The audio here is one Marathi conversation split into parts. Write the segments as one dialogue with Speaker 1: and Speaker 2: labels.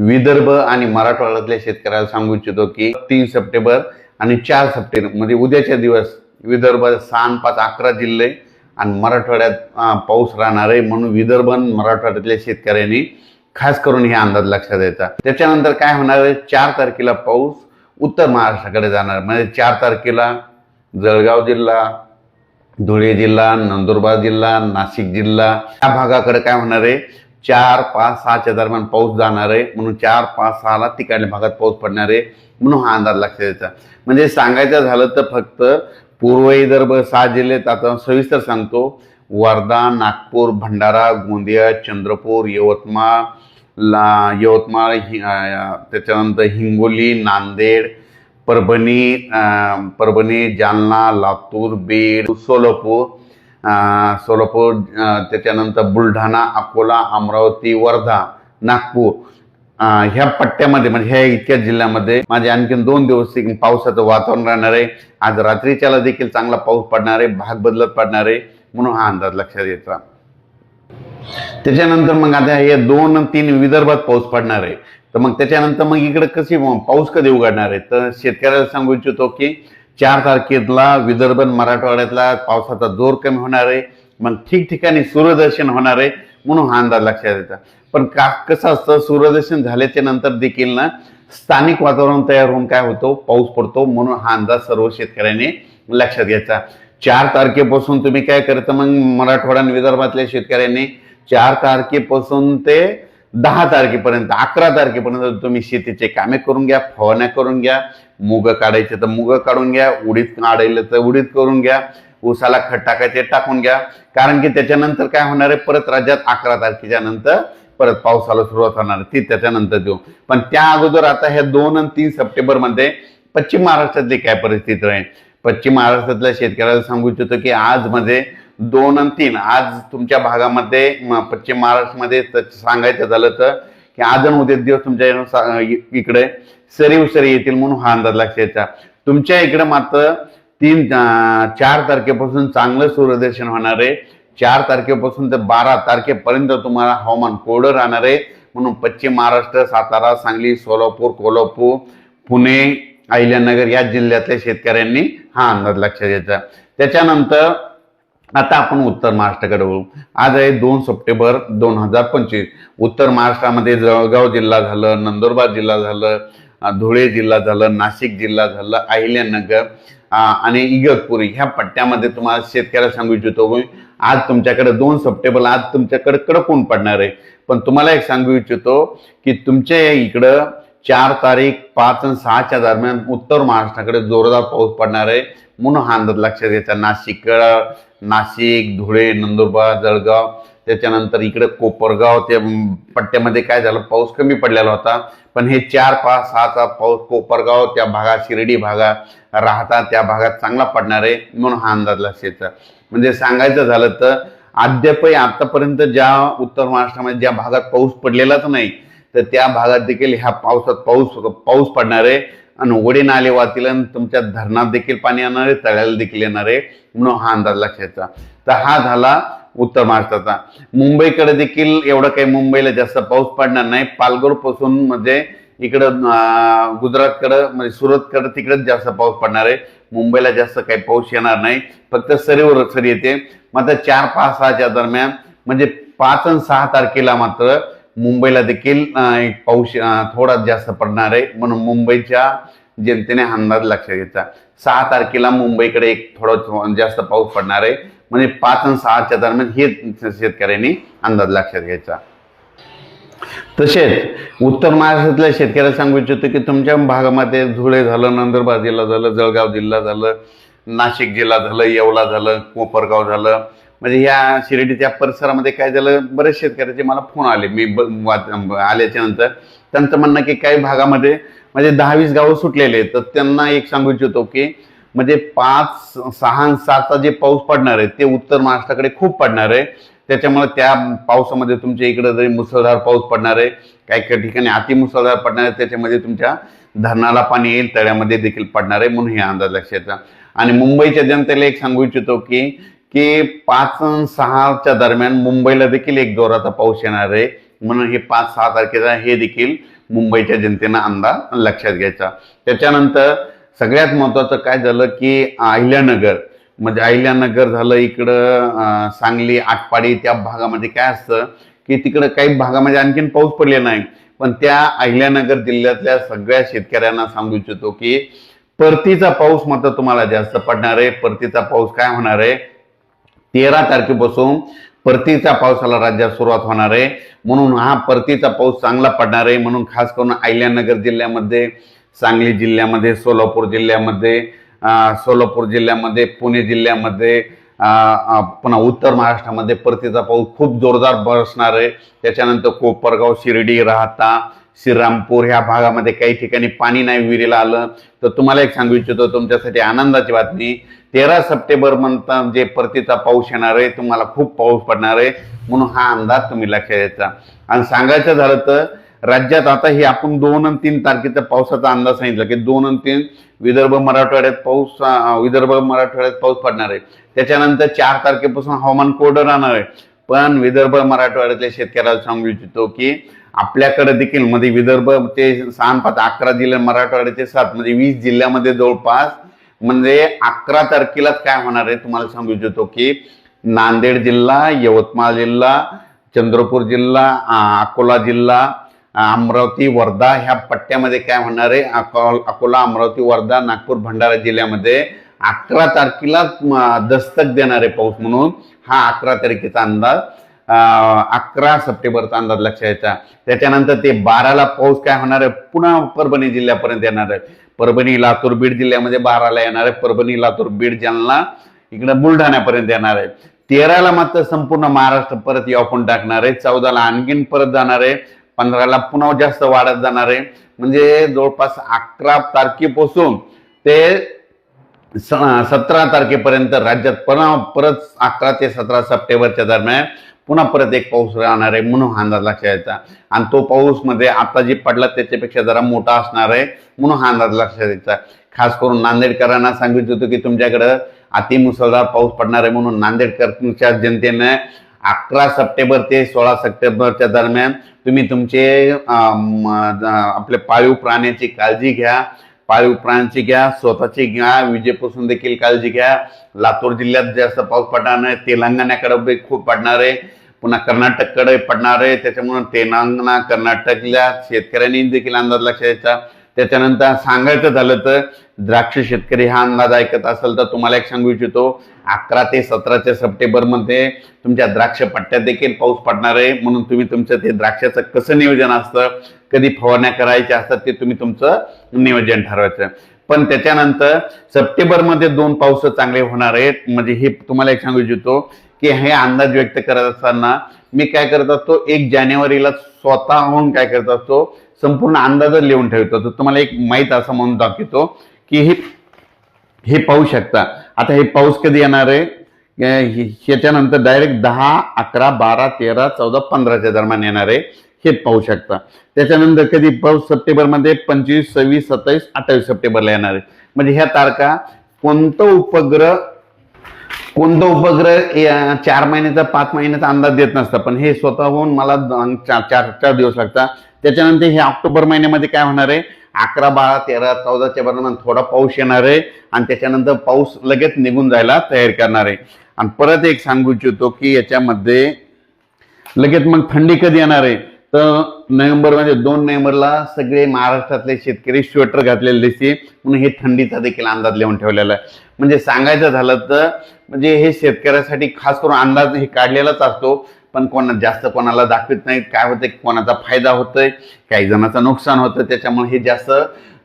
Speaker 1: विदर्भ आणि मराठवाड्यातल्या शेतकऱ्याला सांगू इच्छितो की तीन सप्टेंबर आणि चार सप्टेंबर म्हणजे उद्याच्या दिवस विदर्भ सहा पाच अकरा जिल्हे आणि मराठवाड्यात पाऊस राहणार आहे म्हणून विदर्भ आणि मराठवाड्यातल्या शेतकऱ्यांनी खास करून हे अंदाज लक्षात द्यायचा त्याच्यानंतर काय होणार आहे? चार तारखेला पाऊस उत्तर महाराष्ट्राकडे जाणार म्हणजे चार तारखेला जळगाव जिल्हा धुळे जिल्हा नंदुरबार जिल्हा नाशिक जिल्हा या भागाकडे काय होणार आहे? चार पाच सहाच्या दरम्यान पाऊस जाणार आहे. म्हणून चार पाच सहाला तिकडल्या भागात पाऊस पडणार आहे. म्हणून हा अंदाज लक्षात द्यायचा म्हणजे सांगायचं झालं तर फक्त पूर्व विदर्भ सहा जिल्ह्यात आता सविस्तर सांगतो. वर्धा नागपूर भंडारा गोंदिया चंद्रपूर यवतमाळ ला यवतमाळ हि त्याच्यानंतर हिंगोली नांदेड परभणी परभणी जालना लातूर बीड सोलापूर सोलापूर त्याच्यानंतर बुलढाणा अकोला अमरावती वर्धा नागपूर ह्या पट्ट्यामध्ये म्हणजे ह्या इतक्या जिल्ह्यामध्ये माझे आणखीन दोन दिवस पावसाचं वातावरण राहणार आहे. आज रात्रीच्याला देखील चांगला पाऊस पडणार आहे भाग बदलत पडणार आहे म्हणून हा अंदाज लक्षात येत. त्याच्यानंतर मग आता हे दोन तीन विदर्भात पाऊस पडणार आहे. तर मग त्याच्यानंतर मग इकडे कशी पाऊस कधी उघडणार आहे? तर शेतकऱ्याला सांगू इच्छितो की चार तारखेला विदर्भ मराठवाड्यातला पावसाचा जोर कमी होणार आहे. मग ठिकठिकाणी सूर्यदर्शन होणार आहे म्हणून हा अंदाज लक्षात येतात पण का कसं असतं सूर्यदर्शन झाल्याच्यानंतर देखील ना स्थानिक वातावरण तयार होऊन काय होतो पाऊस पडतो म्हणून हा अंदाज सर्व शेतकऱ्यांनी लक्षात घ्यायचा. चार तारखेपासून तुम्ही काय करता मग मराठवाडा आणि विदर्भातल्या शेतकऱ्यांनी चार तारखेपासून ते दहा तारखेपर्यंत अकरा तारखेपर्यंत तुम्ही शेतीचे कामे करून घ्या फवारण्या करून घ्या मुग काढायचे तर मुग काढून घ्या उडीद काढायला तर उडीद करून घ्या ऊसाला खत टाकायचे टाकून घ्या. कारण की त्याच्यानंतर काय होणार आहे? परत राज्यात अकरा तारखेच्या नंतर परत पावसाला सुरुवात होणार आहे. ती त्याच्यानंतर देऊ. पण त्या अगोदर आता ह्या दोन आणि तीन सप्टेंबरमध्ये पश्चिम महाराष्ट्रातली काय परिस्थिती राहील? पश्चिम महाराष्ट्रातल्या शेतकऱ्याला सांगू इच्छितो की आज मध्ये दोन आणि तीन. आज तुमच्या भागामध्ये पश्चिम महाराष्ट्रामध्ये सांगायचं झालं तर की आज आणि उद्या दिवस तुमच्या इकडं इकडे सरी उसरी येतील म्हणून हा अंदाज लक्षात तुमच्या इकडे मात्र तीन चार तारखेपासून चांगलं सूर्यदर्शन होणार आहे. चार तारखेपासून ते बारा तारखेपर्यंत तुम्हाला हवामान कोरडं राहणार आहे. म्हणून पश्चिम महाराष्ट्र सातारा सांगली सोलापूर कोल्हापूर पुणे अहिल्यानगर या जिल्ह्यातल्या शेतकऱ्यांनी हा अंदाज लक्षात घ्यायचा त्याच्यानंतर आता आपण उत्तर महाराष्ट्राकडे बोलू आज आहे दोन सप्टेंबर दोन हजार पंचवीस. उत्तर महाराष्ट्रामध्ये जळगाव जिल्हा झालं नंदुरबार जिल्हा झालं धुळे जिल्हा झालं नाशिक जिल्हा झालं अहिल्यानगर आणि इगतपुरी. ह्या पट्ट्यामध्ये तुम्हाला शेतकऱ्याला सांगू इच्छितो मी, आज तुमच्याकडे दोन सप्टेंबर आज तुमच्याकडे कडक ऊन पडणार आहे. पण तुम्हाला एक सांगू इच्छितो की तुमच्या इकडं चार तारीख पाच आणि सहाच्या दरम्यान उत्तर महाराष्ट्राकडे जोरदार पाऊस पडणार आहे. म्हणून हा अंदाज लक्षात घ्यायचा. नाशिक नाशिक धुळे नंदुरबार जळगाव त्याच्यानंतर इकडे कोपरगाव त्या पट्ट्यामध्ये काय झालं? पाऊस कमी पडलेला होता. पण हे चार पाच सहाचा पाऊस कोपरगाव त्या भागात शिर्डी भागात राहता त्या भागात चांगला पडणार आहे. म्हणून हा अंदाज लक्षात म्हणजे सांगायचं झालं तर अद्यापही आतापर्यंत ज्या उत्तर महाराष्ट्रामध्ये ज्या भागात पाऊस पडलेलाच नाही तर त्या भागात देखील ह्या पावसात पाऊस पाऊस पडणार आहे. आणि ओढे नाले वाहतील आणि तुमच्या धरणात देखील पाणी येणार आहे तळ्याला देखील येणार आहे म्हणून हा अंदाज लक्षात तर हा झाला उत्तर महाराष्ट्राचा. मुंबईकडे देखील एवढं काही मुंबईला जास्त पाऊस पडणार नाही. पालघरपासून म्हणजे इकडं गुजरातकडं म्हणजे सुरतकडं तिकडेच जास्त पाऊस पडणार आहे. मुंबईला जास्त काही पाऊस येणार नाही. फक्त सरीवर सरी येते. मात्र चार पाच सहाच्या दरम्यान म्हणजे पाच आणि सहा तारखेला मात्र मुंबईला देखील एक पाऊस थोडा जास्त पडणार आहे. म्हणून मुंबईच्या जनतेने हा अंदाज लक्षात घ्यायचा सहा तारखेला मुंबईकडे एक थोडा जास्त पाऊस पडणार आहे. म्हणजे पाच आणि सहाच्या दरम्यान हे शेतकऱ्यांनी अंदाज लक्षात घ्यायचा. तसेच उत्तर महाराष्ट्रातल्या शेतकऱ्याला सांगू इच्छितो की तुमच्या भागामध्ये धुळे झालं नंदुरबार जिल्हा झालं जळगाव जिल्हा झालं नाशिक जिल्हा झालं येवला झालं कोपरगाव झालं म्हणजे या शिर्डीच्या परिसरामध्ये काय झालं बरेच शेतकऱ्याचे मला फोन आले. मी आल्याच्यानंतर. त्यांचं म्हणणं की काही भागामध्ये म्हणजे दहा वीस गावं सुटलेले आहेत. तर त्यांना एक सांगू इच्छितो की म्हणजे पाच सहा सातचा जे पाऊस पडणार आहे ते उत्तर महाराष्ट्राकडे खूप पडणार आहे. त्याच्यामुळे त्या पावसामध्ये तुमच्या इकडे जरी मुसळधार पाऊस पडणार आहे काही काही ठिकाणी अति मुसळधार पडणार आहे त्याच्यामध्ये तुमच्या धरणाला पाणी येईल तळ्यामध्ये देखील पडणार आहे म्हणून हे अंदाज लक्षात आणि मुंबईच्या जनतेला एक सांगू इच्छितो की की पाच सहाच्या दरम्यान मुंबईला देखील एक जोराचा पाऊस येणार आहे. म्हणून हे पाच सहा तारखेचा हे देखील मुंबईच्या जनतेनं अंदाज लक्षात घ्यायचा. त्याच्यानंतर सगळ्यात महत्वाचं काय झालं की अहिल्यानगर म्हणजे अहिल्यानगर झालं इकडं सांगली आटपाडी त्या भागामध्ये काय असतं की तिकडं काही भागामध्ये म्हणजे आणखीन पाऊस पडलेला नाही. पण त्या अहिल्यानगर जिल्ह्यातल्या सगळ्या शेतकऱ्यांना सांगू इच्छितो की परतीचा पाऊस मात्र तुम्हाला जास्त पडणार आहे. परतीचा पाऊस काय होणार आहे? तेरा तारखेपासून परतीचा पावसाला राज्यात सुरुवात होणार आहे. म्हणून हा परतीचा पाऊस चांगला पडणार आहे. म्हणून खास करून अहिल्यानगर जिल्ह्यामध्ये सांगली जिल्ह्यामध्ये सोलापूर जिल्ह्यामध्ये सोलापूर जिल्ह्यामध्ये पुणे जिल्ह्यामध्ये पुन्हा उत्तर महाराष्ट्रामध्ये परतीचा पाऊस खूप जोरदार बसणार आहे. त्याच्यानंतर कोपरगाव शिर्डी राहता श्रीरामपूर ह्या भागामध्ये काही ठिकाणी पाणी नाही विहिरीला आलं. तर तुम्हाला एक सांगू इच्छितो तुमच्यासाठी आनंदाची बातमी. तेरा सप्टेंबर म्हणता जे परतीचा पाऊस येणार आहे तुम्हाला खूप पाऊस पडणार आहे म्हणून हा अंदाज तुम्ही लक्षात घ्यायचा. आणि सांगायचं झालं तर राज्यात आता हे आपण दोन आणि तीन तारखेचा पावसाचा अंदाज सांगितला की दोन आणि तीन विदर्भ मराठवाड्यात पाऊस विदर्भ मराठवाड्यात पाऊस पडणार आहे. त्याच्यानंतर चार तारखेपासून हवामान कोरडं राहणार आहे. पण विदर्भ मराठवाड्यातल्या शेतकऱ्याला सांगू इच्छितो की आपल्याकडे देखील म्हणजे विदर्भ ते सहा पाच अकरा जिल्हे मराठवाड्याचे सात म्हणजे वीस जिल्ह्यामध्ये जवळपास म्हणजे अकरा तारखेलाच काय होणार आहे तुम्हाला सांगू इच्छितो की नांदेड जिल्हा यवतमाळ जिल्हा चंद्रपूर जिल्हा अकोला जिल्हा अमरावती वर्धा ह्या पट्ट्यामध्ये काय होणार आहे? अको- अकोला अमरावती वर्धा नागपूर भंडारा जिल्ह्यामध्ये अकरा तारखेला दस्तक देणार आहे पाऊस म्हणून. हा अकरा तारखेचा अंदाज. अकरा सप्टेंबरचा अंदाज लक्षात यायचा त्याच्यानंतर ते बाराला पाऊस काय होणार आहे? पुन्हा परभणी जिल्ह्यापर्यंत येणार आहे. परभणी लातूर बीड जिल्ह्यामध्ये बाराला येणार आहे. परभणी लातूर बीड जालना इकडे बुलढाण्यापर्यंत येणार आहे. तेराला मात्र संपूर्ण महाराष्ट्र परत यापून टाकणार आहे. चौदाला आणखीन परत जाणार आहे. पंधराला पुन्हा जास्त वाढत जाणार आहे. म्हणजे जवळपास अकरा तारखेपासून ते सतरा तारखेपर्यंत राज्यात पुन्हा परत अकरा ते सतरा सप्टेंबरच्या दरम्यान पुन्हा परत एक पाऊस राहणार आहे म्हणून हा अंदाज लक्षात यायचा आणि तो पाऊसमध्ये आता जे पडला त्याच्यापेक्षा जरा मोठा असणार आहे म्हणून हा अंदाज लक्षात यायचा खास करून नांदेडकरांना सांगितलं होतं की तुमच्याकडं अतिमुसळधार पाऊस पडणार आहे म्हणून नांदेडकरच्या जनतेने अकरा सप्टेंबर ते सोळा सप्टेंबरच्या दरम्यान तुम्ही तुमचे आपले पाळीव प्राण्याची काळजी घ्या. पाळीव प्राण्यांची घ्या स्वतःची घ्या विजेपासून देखील काळजी घ्या. लातूर जिल्ह्यात जास्त पाऊस पडणार नाही तेलंगणाकडे खूप पडणार आहे. पुन्हा कर्नाटककडे पडणार आहे. त्याच्यामुळे तेलंगणा कर्नाटकल्या शेतकऱ्यांनी देखील अंदाज लक्षात द्यायचा त्याच्यानंतर सांगायचं झालं तर द्राक्ष शेतकरी हा अंदाज ऐकत असेल तर तुम्हाला एक सांगू इच्छितो अकरा ते सतराच्या सप्टेंबरमध्ये तुमच्या द्राक्ष पट्ट्यात देखील पाऊस पडणार आहे. म्हणून तुम्ही तुमचं ते द्राक्षाचं कसं नियोजन असतं कधी फवारण्या करायच्या असतात ते तुम्ही तुमचं नियोजन ठरवायचं. पण त्याच्यानंतर सप्टेंबरमध्ये दोन पाऊस चांगले होणार आहेत. म्हणजे हे तुम्हाला एक सांगू इच्छितो की हे अंदाज व्यक्त करत असताना मी काय करत असतो एक जानेवारीला स्वतःहून काय करत असतो संपूर्ण अंदाज लिहून ठेवतो. तर तुम्हाला एक माहीत असं म्हणून दाखवतो की हे हे पाहू शकता. आता हे पाऊस कधी येणार आहे? ह्याच्यानंतर डायरेक्ट दहा अकरा बारा तेरा चौदा पंधराच्या दरम्यान येणार आहे. हे पाहू शकता. त्याच्यानंतर कधी पाऊस सप्टेंबरमध्ये पंचवीस सव्वीस सत्तावीस अठ्ठावीस सप्टेंबरला येणार आहे. म्हणजे ह्या तारखा कोणतं उपग्रह कोणता उपग्रह चार महिन्याचा पाच महिन्याचा अंदाज देत नसतं. पण हे स्वतःहून मला चार चार चार दिवस लागतात. त्याच्यानंतर हे ऑक्टोबर महिन्यामध्ये काय होणार आहे? अकरा बारा तेरा चौदाच्या दरम्यान थोडा पाऊस येणार आहे. आणि त्याच्यानंतर पाऊस लगेच निघून जायला तयार करणार आहे. आणि परत एक सांगू इच्छितो की याच्यामध्ये लगेच मग थंडी कधी येणार आहे? तर नोव्हेंबर म्हणजे दोन नोव्हेंबरला सगळे महाराष्ट्रातले शेतकरी स्वेटर घातलेले दिसते. म्हणून हे थंडीचा देखील अंदाज लिहून ठेवलेला आहे. म्हणजे सांगायचं झालं तर म्हणजे हे शेतकऱ्यासाठी खास करून अंदाज हे काढलेलाच असतो. पण कोणा जास्त कोणाला दाखवत नाही काय होतंय? कोणाचा फायदा होतोय? काही जणांचं नुकसान होतं. त्याच्यामुळे हे जास्त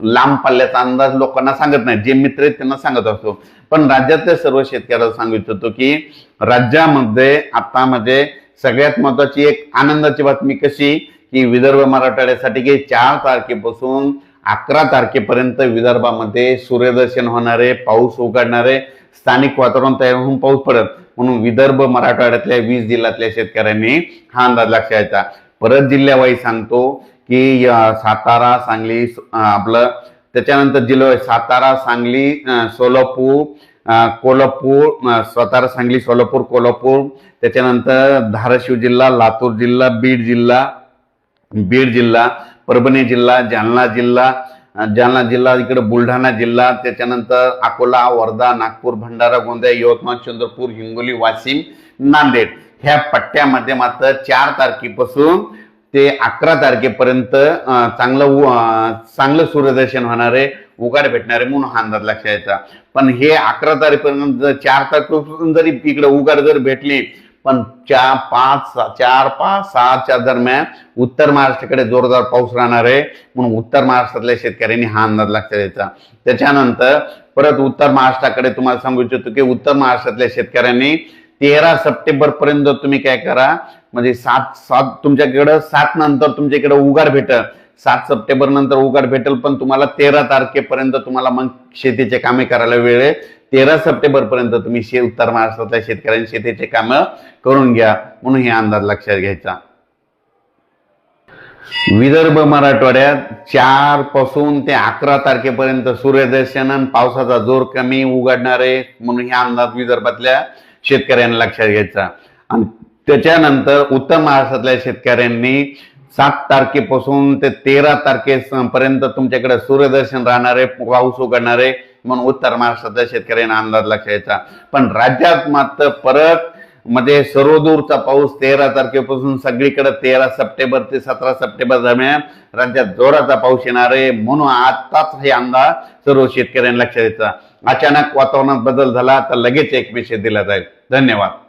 Speaker 1: लांब पल्ल्याचा अंदाज लोकांना सांगत नाही जे मित्र आहेत त्यांना सांगत असतो. पण राज्यातल्या सर्व शेतकऱ्याला सांगू इच्छितो की राज्यामध्ये आता म्हणजे सगळ्यात महत्वाची एक आनंदाची बातमी कशी? की विदर्भ मराठवाड्यासाठी की चार तारखेपासून अकरा तारखेपर्यंत विदर्भामध्ये सूर्यदर्शन होणारे पाऊस उघडणारे स्थानिक वातावरण तयार होऊन पाऊस पडत. म्हणून विदर्भ मराठवाड्यातल्या वीस जिल्ह्यातल्या शेतकऱ्यांनी हा अंदाज लक्षात घ्यायचा. परत जिल्ह्यावाई सांगतो की सातारा सांगली आपलं त्याच्यानंतर जिल्हा सातारा सांगली सोलापूर कोल्हापूर अं, सातारा सांगली सोलापूर कोल्हापूर त्याच्यानंतर धाराशिव जिल्हा लातूर जिल्हा बीड जिल्हा बीड जिल्हा परभणी जिल्हा जालना जिल्हा जालना जिल्हा इकडे बुलढाणा जिल्हा त्याच्यानंतर अकोला वर्धा नागपूर भंडारा गोंदिया यवतमाळ चंद्रपूर हिंगोली वाशिम नांदेड. ह्या पट्ट्यामध्ये मात्र चार तारखेपासून ते अकरा तारखेपर्यंत चांगलं चांगलं सूर्यदर्शन होणारे उगाड भेटणारे म्हणून हा अंदाज लक्षात यायचा. पण हे अकरा तारखेपर्यंत जर चार तारखेपासून जरी इकडे उगाड जर भेटली पण चार पाच चार पाच सहाच्या दरम्यान उत्तर महाराष्ट्राकडे जोरदार पाऊस राहणार आहे. म्हणून उत्तर महाराष्ट्रातल्या शेतकऱ्यांनी हा अंदाज लक्षात द्यायचा. त्याच्यानंतर परत उत्तर महाराष्ट्राकडे तुम्हाला सांगू इच्छितो की उत्तर महाराष्ट्रातल्या शेतकऱ्यांनी तेरा सप्टेंबर पर्यंत तुम्ही काय करा म्हणजे सात सात तुमच्याकडं सात नंतर तुमच्याकडे उगार भेटत सात सप्टेंबर नंतर उघड भेटेल पण तुम्हाला तेरा तारखेपर्यंत तुम्हाला मग शेतीचे कामे करायला वेळ आहे. तेरा सप्टेंबर पर्यंत तुम्ही शे उत्तर महाराष्ट्रातल्या शेतकऱ्यांनी शेतीचे कामं करून घ्या म्हणून हे अंदाज लक्षात घ्यायचा. विदर्भ मराठवाड्यात चारपासून ते अकरा तारखेपर्यंत सूर्यदर्शन आणि पावसाचा जोर कमी उघडणार आहे म्हणून हे अंदाज विदर्भातल्या शेतकऱ्यांना लक्षात घ्यायचा. आणि त्याच्यानंतर उत्तर महाराष्ट्रातल्या शेतकऱ्यांनी सात तारखेपासून ते तेरा तारखेपर्यंत तुमच्याकडे सूर्यदर्शन राहणार आहे पाऊस उघडणार आहे म्हणून उत्तर महाराष्ट्रातल्या शेतकऱ्यांना अंदाज लक्षात घ्यायचा पण राज्यात मात्र परत मध्ये सर्वदूरचा पाऊस तेरा तारखेपासून सगळीकडे तेरा सप्टेंबर ते सतरा सप्टेंबर दरम्यान राज्यात जोराचा पाऊस येणार आहे म्हणून आताच हे अंदाज सर्व शेतकऱ्यांना लक्षात द्यायचा. अचानक वातावरणात बदल झाला तर लगेच एक विषय दिला जाईल. धन्यवाद.